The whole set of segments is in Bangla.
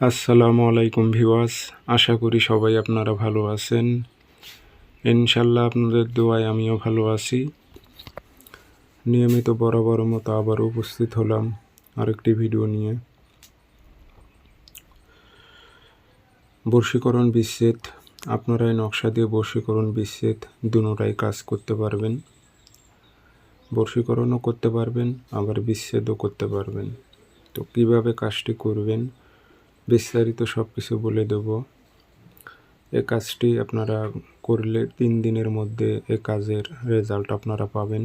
আসসালামু আলাইকুম ভিওয়াস আশা করি সবাই আপনারা ভালো আছেন। ইনশাল্লাহ আপনাদের দোয়ায় আমিও ভালো আছি। নিয়মিত বরাবর মতো আবার উপস্থিত হলাম আরেকটি ভিডিও নিয়ে। বর্ষীকরণ বিচ্ছেদ, আপনারাই নকশা দিয়ে বর্ষীকরণ বিচ্ছেদ দুটাই কাজ করতে পারবেন। বর্ষীকরণও করতে পারবেন, আবার বিচ্ছেদও করতে পারবেন। তো কীভাবে কাজটি করবেন বিস্তারিত সব কিছু বলে দেব। এ কাজটি আপনারা করলে তিন দিনের মধ্যে এ কাজের রেজাল্ট আপনারা পাবেন।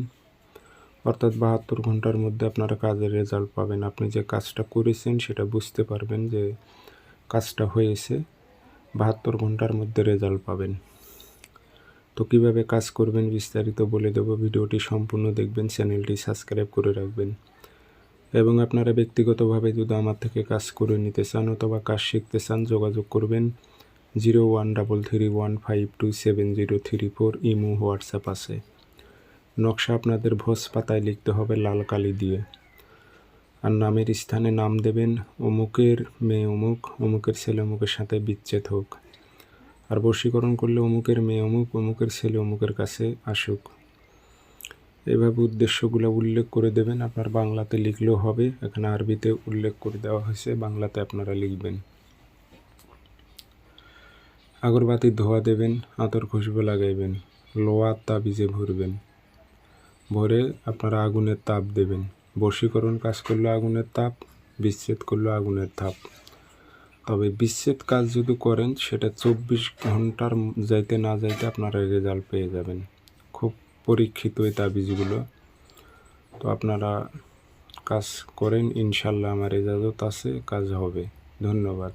অর্থাৎ বাহাত্তর ঘণ্টার মধ্যে আপনারা কাজের রেজাল্ট পাবেন। আপনি যে কাজটা করেছেন সেটা বুঝতে পারবেন যে কাজটা হয়েছে। বাহাত্তর ঘণ্টার মধ্যে রেজাল্ট পাবেন। তো কীভাবে কাজ করবেন বিস্তারিত বলে দেব। ভিডিওটি সম্পূর্ণ দেখবেন, চ্যানেলটি সাবস্ক্রাইব করে রাখবেন। এবং আপনারা ব্যক্তিগতভাবে যদি আমার থেকে কাজ করে নিতে চান অথবা কাজ শিখতে চান, যোগাযোগ করবেন zero one double three one five two seven zero three four, imo, WhatsApp আছে। নকশা আপনাদের ভোজ পাতায় লিখতে হবে লাল কালি দিয়ে। আর নামের স্থানে নাম দেবেন অমুকের মেয়ে অমুক, অমুকের ছেলে অমুকের সাথে বিচ্ছেদ হোক। আর বশীকরণ করলে অমুকের মেয়ে অমুক, অমুকের ছেলে অমুকের কাছে আসুক। এভাবে উদ্দেশ্যগুলো উল্লেখ করে দেবেন। আপনার বাংলাতে লিখলেও হবে, এখানে আরবিতে উল্লেখ করে দেওয়া হয়েছে, বাংলাতে আপনারা লিখবেন। আগরবাতি ধোয়া দেবেন, আতর খুশবু লাগাইবেন লোয়ার তাবিজে ভরবেন। ভরে আপনারা আগুনের তাপ দেবেন। বশীকরণ কাজ করলে আগুনের তাপ, বিচ্ছেদ করলে আগুনের তাপ। তবে বিচ্ছেদ কাজ যদি করেন, সেটা চব্বিশ ঘণ্টার যাইতে না যাইতে আপনারা রেজাল্ট পেয়ে যাবেন। পরীক্ষিত এই তাবিজগুলো। তো আপনারা কাজ করেন ইনশাল্লাহ আমার এজাজত আছে কাজ হবে। ধন্যবাদ।